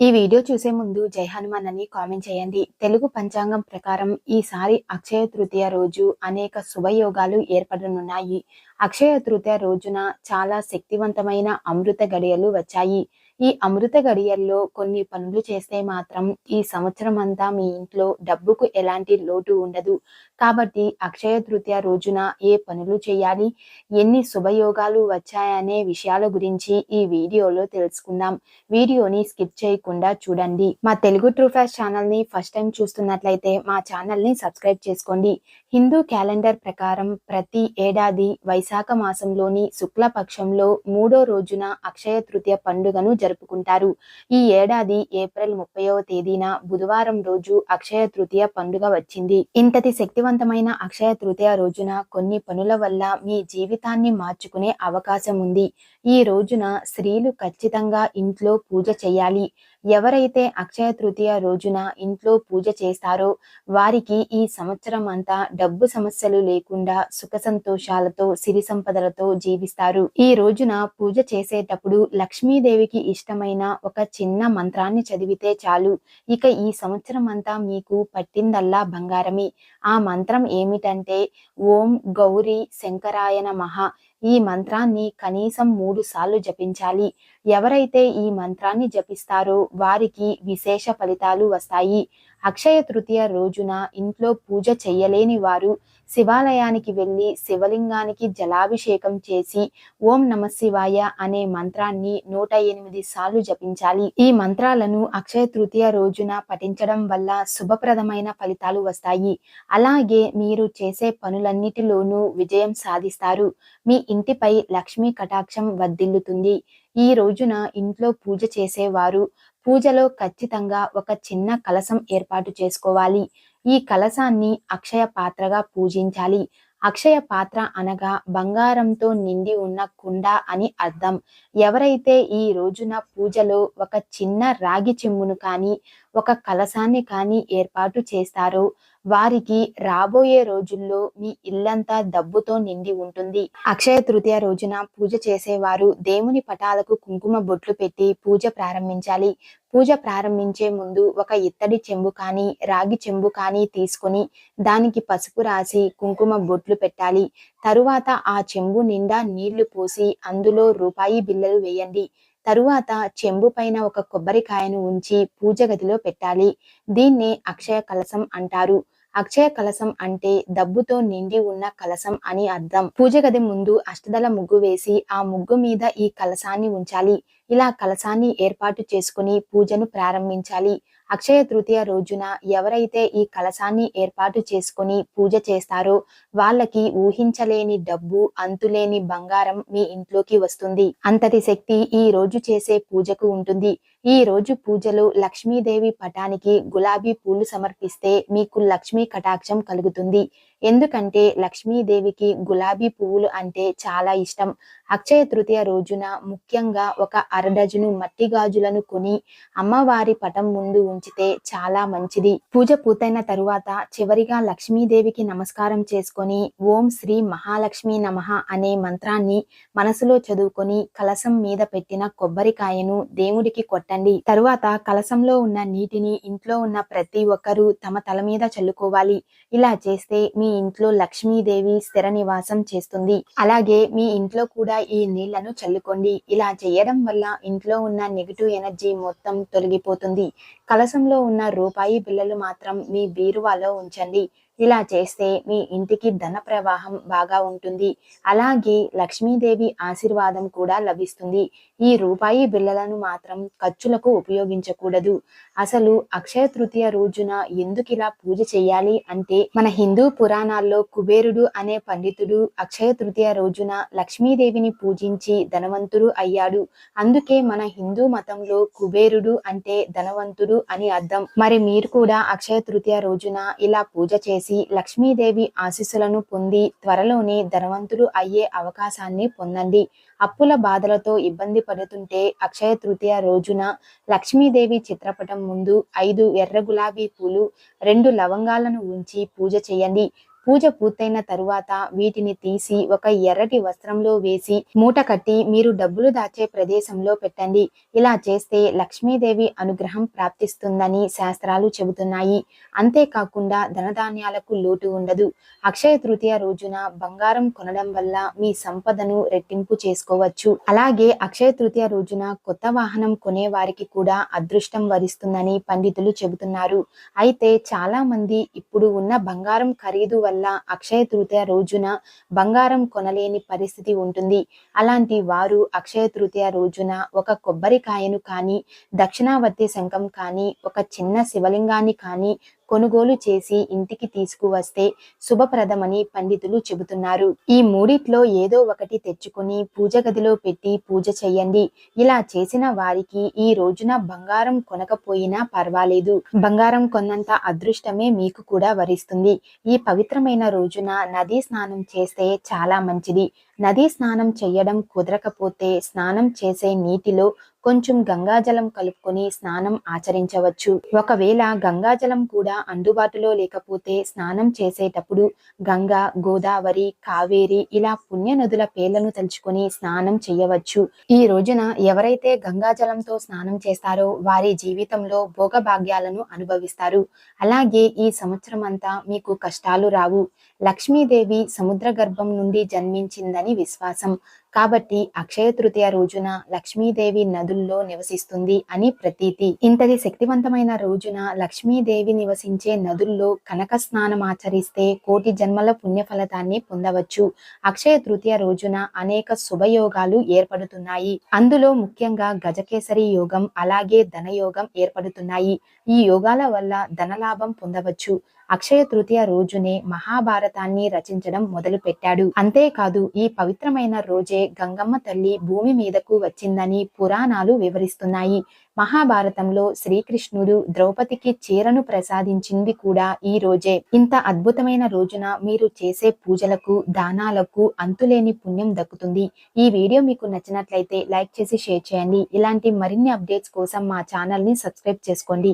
ఈ వీడియో చూసే ముందు జై హనుమాన్ అని కామెంట్ చేయండి. తెలుగు పంచాంగం ప్రకారం ఈసారి అక్షయ తృతీయ రోజు అనేక శుభయోగాలు ఏర్పడనున్నాయి. అక్షయ తృతీయ రోజున చాలా శక్తివంతమైన అమృత గడియలు వచ్చాయి. ఈ అమృత గడియల్లో కొన్ని పనులు చేస్తే మాత్రం ఈ సంవత్సరం అంతా మీ ఇంట్లో డబ్బుకు ఎలాంటి లోటు ఉండదు. కాబట్టి అక్షయ తృతీయ రోజున ఏ పనులు చేయాలి ఎన్ని శుభయోగాలు వచ్చాయనే విషయాల గురించి ఈ వీడియోలో తెలుసుకుందాం. వీడియోని స్కిప్ చేయకుండా చూడండి. మా తెలుగు ట్రూఫాస్ ఛానల్ని ఫస్ట్ టైం చూస్తున్నట్లయితే మా ఛానల్ని సబ్స్క్రైబ్ చేసుకోండి. హిందూ క్యాలెండర్ ప్రకారం ప్రతి ఏడాది వైశాఖ మాసంలోని శుక్లపక్షంలో మూడో రోజున అక్షయ తృతీయ పండుగను జరుపుకుంటారు. ఈ ఏడాది ఏప్రిల్ ముప్పైవ తేదీన బుధవారం రోజు అక్షయ తృతీయ పండుగ వచ్చింది. ఇంతటి శక్తివంతమైన అక్షయ తృతీయ రోజున కొన్ని పనుల వల్ల మీ జీవితాన్ని మార్చుకునే అవకాశం ఉంది. ఈ రోజున స్త్రీలు ఖచ్చితంగా ఇంట్లో పూజ చేయాలి. ఎవరైతే అక్షయ తృతీయ రోజున ఇంట్లో పూజ చేస్తారో వారికి ఈ సంవత్సరం అంతా డబ్బు సమస్యలు లేకుండా సుఖ సంతోషాలతో సిరి సంపదలతో జీవిస్తారు. ఈ రోజున పూజ చేసేటప్పుడు లక్ష్మీదేవికి ఇష్టమైన ఒక చిన్న మంత్రాన్ని చదివితే చాలు. ఇక ఈ సంవత్సరం అంతా మీకు పట్టిందల్లా బంగారమే. ఆ మంత్రం ఏమిటంటే ఓం గౌరీ శంకరాయన మహా ఈ మంత్రాన్ని కనీసం మూడు సార్లు జపించాలి. ఎవరైతే ఈ మంత్రాన్ని జపిస్తారో వారికి విశేష ఫలితాలు వస్తాయి. అక్షయ తృతీయ రోజున ఇంట్లో పూజ చెయ్యలేని వారు శివాలయానికి వెళ్ళి శివలింగానికి జలాభిషేకం చేసి ఓం నమ శివాయ అనే మంత్రాన్ని నూట ఎనిమిది సార్లు జపించాలి. ఈ మంత్రాలను అక్షయ తృతీయ రోజున పఠించడం వల్ల శుభప్రదమైన ఫలితాలు వస్తాయి. అలాగే మీరు చేసే పనులన్నిటిలోనూ విజయం సాధిస్తారు. మీ ఇంటిపై లక్ష్మీ కటాక్షం వర్ధిల్లుతుంది. ఈ రోజున ఇంట్లో పూజ చేసేవారు పూజలో ఖచ్చితంగా ఒక చిన్న కలసం ఏర్పాటు చేసుకోవాలి. ఈ కలసాన్ని అక్షయ పాత్రగా పూజించాలి. అక్షయ పాత్ర అనగా బంగారంతో నిండి ఉన్న కుండ అని అర్థం. ఎవరైతే ఈ రోజున పూజలో ఒక చిన్న రాగి చెమ్మును కానీ ఒక కలసాన్ని కానీ ఏర్పాటు చేస్తారు. వారికి రాబోయే రోజుల్లో మీ ఇల్లంతా డబ్బుతో నిండి ఉంటుంది. అక్షయ తృతీయ రోజున పూజ చేసేవారు దేవుని పటాలకు కుంకుమ బొట్లు పెట్టి పూజ ప్రారంభించాలి. పూజ ప్రారంభించే ముందు ఒక ఇత్తడి చెంబు కానీ రాగి చెంబు కానీ తీసుకొని దానికి పసుపు రాసి కుంకుమ బొట్లు పెట్టాలి. తరువాత ఆ చెంబు నిండా నీళ్ళు పోసి అందులో రూపాయి బిల్లలు వేయండి. తరువాత చెంబు పైన ఒక కొబ్బరికాయను ఉంచి పూజ గదిలో పెట్టాలి. దీన్నే అక్షయ కలసం అంటారు. అక్షయ కలసం అంటే డబ్బుతో నిండి ఉన్న కలసం అని అర్థం. పూజ గది ముందు అష్టదల ముగ్గు వేసి ఆ ముగ్గు మీద ఈ కలసాన్ని ఉంచాలి. ఇలా కలసాన్ని ఏర్పాటు చేసుకుని పూజను ప్రారంభించాలి. అక్షయ తృతీయ రోజున ఎవరైతే ఈ కలసాన్ని ఏర్పాటు చేసుకుని పూజ చేస్తారో వాళ్ళకి ఊహించలేని డబ్బు అంతులేని బంగారం మీ ఇంట్లోకి వస్తుంది. అంతటి శక్తి ఈ రోజు చేసే పూజకు ఉంటుంది. ఈ రోజు పూజలు లక్ష్మీదేవి పటానికి గులాబీ పూలు సమర్పిస్తే మీకు లక్ష్మీ కటాక్షం కలుగుతుంది. ఎందుకంటే లక్ష్మీదేవికి గులాబీ పువ్వులు అంటే చాలా ఇష్టం. అక్షయ తృతీయ రోజున ముఖ్యంగా ఒక అరడజను మట్టి గాజులను కొని అమ్మవారి పటం ముందు ఉంచితే చాలా మంచిది. పూజ పూర్తయిన తరువాత చివరిగా లక్ష్మీదేవికి నమస్కారం చేసుకొని ఓం శ్రీ మహాలక్ష్మి నమ అనే మంత్రాన్ని మనసులో చదువుకొని కలసం మీద పెట్టిన కొబ్బరికాయను దేవుడికి కొట్ట పెట్టండి. తరువాత కలసంలో ఉన్న నీటిని ఇంట్లో ఉన్న ప్రతి ఒక్కరూ తమ తల మీద చల్లుకోవాలి. ఇలా చేస్తే మీ ఇంట్లో లక్ష్మీదేవి స్థిర నివాసం చేస్తుంది. అలాగే మీ ఇంట్లో కూడా ఈ నీళ్ళను చల్లుకోండి. ఇలా చేయడం వల్ల ఇంట్లో ఉన్న నెగిటివ్ ఎనర్జీ మొత్తం తొలగిపోతుంది. కలసంలో ఉన్న రూపాయి బిళ్ళలు మాత్రం మీ బీరువాలో ఉంచండి. ఇలా చేస్తే మీ ఇంటికి ధన ప్రవాహం బాగా ఉంటుంది. అలాగే లక్ష్మీదేవి ఆశీర్వాదం కూడా లభిస్తుంది. ఈ రూపాయి బిళ్ళలను మాత్రం ఖర్చులకు ఉపయోగించకూడదు. అసలు అక్షయ తృతీయ రోజున ఎందుకు ఇలా పూజ చేయాలి అంటే మన హిందూ పురాణాల్లో కుబేరుడు అనే పండితుడు అక్షయ తృతీయ రోజున లక్ష్మీదేవిని పూజించి ధనవంతుడు అయ్యాడు. అందుకే మన హిందూ మతంలో కుబేరుడు అంటే ధనవంతుడు అని అర్థం. మరి మీరు కూడా అక్షయ తృతీయ రోజున ఇలా పూజ చేసి లక్ష్మీదేవి ఆశీస్సులను పొంది త్వరలోనే ధనవంతులు అయ్యే అవకాశాన్ని పొందండి. అప్పుల బాధలతో ఇబ్బంది పడుతుంటే అక్షయ తృతీయ రోజున లక్ష్మీదేవి చిత్రపటం ముందు ఐదు ఎర్ర గులాబీ పూలు రెండు లవంగాలను ఉంచి పూజ చేయండి. పూజ పూర్తయిన తరువాత వీటిని తీసి ఒక ఎర్రటి వస్త్రంలో వేసి మూట కట్టి మీరు డబ్బులు దాచే ప్రదేశంలో పెట్టండి. ఇలా చేస్తే లక్ష్మీదేవి అనుగ్రహం ప్రాప్తిస్తుందని శాస్త్రాలు చెబుతున్నాయి. అంతేకాకుండా ధనధాన్యాలకు లోటు ఉండదు. అక్షయ తృతీయ రోజున బంగారం కొనడం వల్ల మీ సంపదను రెట్టింపు చేసుకోవచ్చు. అలాగే అక్షయ తృతీయ రోజున కొత్త వాహనం కొనే వారికి కూడా అదృష్టం వరిస్తుందని పండితులు చెబుతున్నారు. అయితే చాలా మంది ఇప్పుడు ఉన్న బంగారం ఖరీదు వల్ల అక్షయ తృతీయ రోజున బంగారం కొనలేని పరిస్థితి ఉంటుంది. అలాంటి వారు అక్షయ తృతీయ రోజున ఒక కొబ్బరికాయను కానీ దక్షిణావర్తి శంఖం కానీ ఒక చిన్న శివలింగాన్ని కానీ కొనుగోలు చేసి ఇంటికి తీసుకువస్తే శుభప్రదమని పండితులు చెబుతున్నారు. ఈ మూడిట్లో ఏదో ఒకటి తెచ్చుకొని పూజ గదిలో పెట్టి పూజ చేయండి ఇలా చేసిన వారికి ఈ రోజున బంగారం కొనకపోయినా పర్వాలేదు. బంగారం కొన్నంత అదృష్టమే మీకు కూడా వరిస్తుంది. ఈ పవిత్రమైన రోజున నదీ స్నానం చేస్తే చాలా మంచిది. నదీ స్నానం చేయడం కుదరకపోతే స్నానం చేసే నీటిలో కొంచెం గంగాజలం కలుపుకొని స్నానం ఆచరించవచ్చు. ఒకవేళ గంగాజలం కూడా అందుబాటులో లేకపోతే స్నానం చేసేటప్పుడు గంగా గోదావరి కావేరి ఇలా పుణ్య నదుల పేర్లను తలుచుకొని స్నానం చేయవచ్చు ఈ రోజున ఎవరైతే గంగాజలంతో స్నానం చేస్తారో వారి జీవితంలో భోగభాగ్యాలను అనుభవిస్తారు. అలాగే ఈ సంవత్సరం అంతా మీకు కష్టాలు రావు. లక్ష్మీదేవి సముద్ర గర్భం నుండి జన్మించిందని విశ్వాసం. కాబట్టి అక్షయ తృతీయ రోజున లక్ష్మీదేవి నదుల్లో నివసిస్తుంది అని ప్రతీతి. ఇంతటి శక్తివంతమైన రోజున లక్ష్మీదేవి నివసించే నదుల్లో కనక స్నానం ఆచరిస్తే కోటి జన్మల పుణ్య ఫలితాన్ని పొందవచ్చు. అక్షయ తృతీయ రోజున అనేక శుభయోగాలు ఏర్పడుతున్నాయి. అందులో ముఖ్యంగా గజకేసరి యోగం అలాగే ధనయోగం ఏర్పడుతున్నాయి. ఈ యోగాల వల్ల ధనలాభం పొందవచ్చు. అక్షయ తృతీయ రోజునే మహాభారతాన్ని రచించడం మొదలు పెట్టాడు అంతేకాదు ఈ పవిత్రమైన రోజే గంగమ్మ తల్లి భూమి మీదకు వచ్చిందని పురాణాలు వివరిస్తున్నాయి. మహాభారతంలో శ్రీకృష్ణుడు ద్రౌపదికి చీరను ప్రసాదించింది కూడా ఈ రోజే. ఇంత అద్భుతమైన రోజున మీరు చేసే పూజలకు దానాలకు అంతులేని పుణ్యం దక్కుతుంది. ఈ వీడియో మీకు నచ్చినట్లయితే లైక్ చేసి షేర్ చేయండి. ఇలాంటి మరిన్ని అప్డేట్స్ కోసం మా ఛానల్ని సబ్స్క్రైబ్ చేసుకోండి.